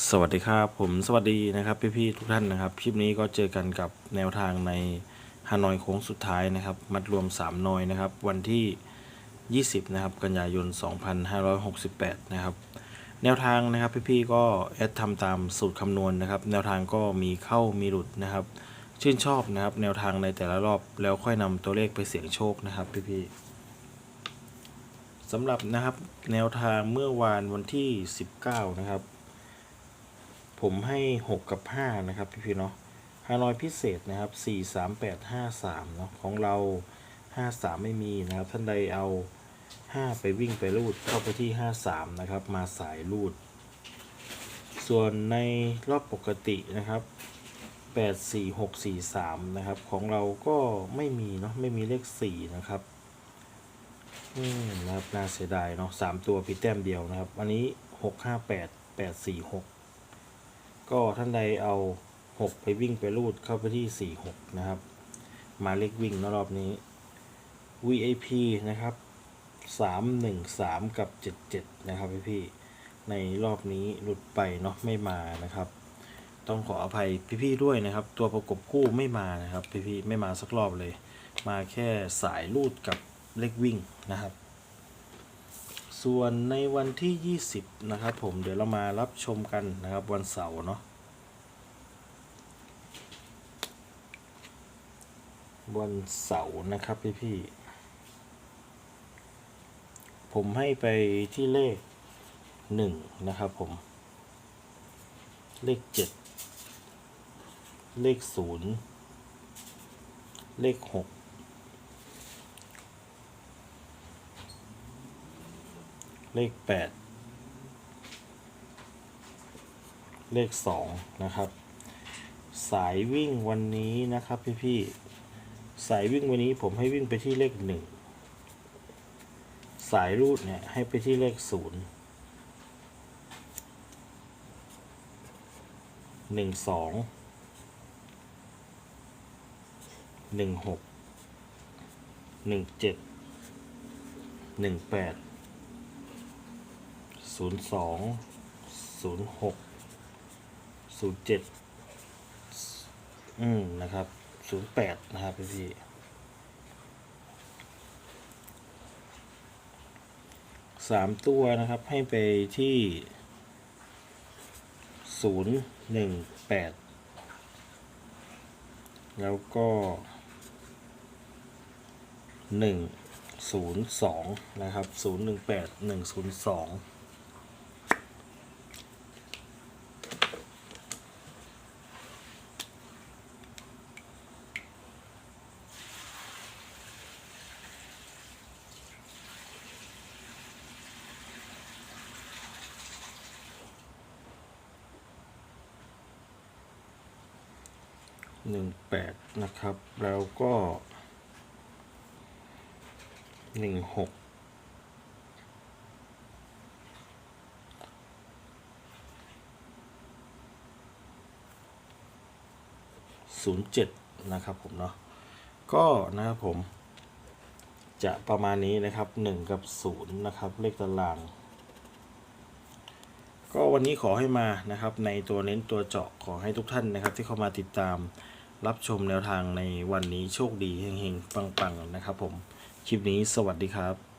สวัสดีครับผมสวัสดีนะครับพี่ๆทุกท่านนะครับคลิปนี้ก็เจอกันกับแนวทางในฮานอยโค้งสุดท้ายนะครับ มัดรวม 3 นอยนะครับ วันที่ 20 นะครับ กันยายน 2568 นะครับ แนวทางนะครับพี่ๆก็แอดทำตามสูตรคำนวณนะครับ แนวทางก็มีเข้ามีหลุดนะครับ ชื่นชอบนะครับ แนวทางในแต่ละรอบแล้วค่อยนำตัวเลขไปเสี่ยงโชคนะครับพี่ๆสำหรับนะครับแนวทางเมื่อวานวันที่ 19 นะครับ ผมให้ 6 กับ 5 นะครับ พี่พี่เนาะฮานอยพิเศษนะครับ 4 3 8 5 3 เนาะของเรา 5 3 ไม่มีนะครับ ท่านใดเอา 5 ไปวิ่งไปรูดเข้าไปที่ 5 3 นะครับ มาสายรูด ส่วนในรอบปกตินะครับ 8 4 6 4 3 นะครับ ของเราก็ไม่มีเนาะไม่มีเลข 4 นะครับอืมนะครับน่าเสียดายเนาะสามตัวผิดแต้มเดียวนะครับ อันนี้ 6 5 8 8 4 6 ก็ท่านใดเอา 6 ไปวิ่งไปรูดเข้าไปที่ 4 6 นะครับ มาเลขวิ่งนะรอบนี้ VIP นะครับ 3 1 3 กับ 7 7 นะครับพี่พี่ในรอบนี้หลุดไปเนาะไม่มานะครับ ต้องขออภัยพี่ๆด้วยนะครับ ตัวประกบคู่ไม่มานะครับ พี่ๆไม่มาสักรอบเลย มาแค่สายรูดกับเลขวิ่งนะครับ ส่วนในวันที่ 20 นะครับผมเดี๋ยวเรามารับชมกันนะครับวันเสาร์เนาะวันเสาร์นะครับพี่พี่ผมให้ไปที่เลข 1 นะครับผม เลข 7 เลข 0 เลข 6 เลข 8 เลข 2 นะครับ สายวิ่งวันนี้นะครับพี่ๆสายวิ่งวันนี้ผมให้วิ่งไปที่เลข 1 สายรูดเนี่ยให้ไปที่เลข 0 1 2 1 6 1 7 1 8 ศูนย์สองศูนย์หกศูนย์เจ็ดอืมนะครับศูนย์แปดนะครับพี่พี่สามตัวนะครับให้ไปที่ศูนย์หนึ่งแปดแล้วก็หนึ่งศูนย์สองนะครับศูนย์หนึ่งแปดหนึ่งศูนย์สอง หนึ่งแปดนะครับ แล้วก็หนึ่งหกศูนย์เจ็ดนะครับผมเนาะก็นะครับผม จะประมาณนี้นะครับหนึ่งกับศูนย์นะครับ เลขตาราง ก็วันนี้ขอให้มานะครับ ในตัวเน้นตัวเจาะขอให้ทุกท่านนะครับ ที่เข้ามาติดตาม รับชมแนวทางในวันนี้โชคดีเฮงๆปังๆนะครับผม คลิปนี้สวัสดีครับ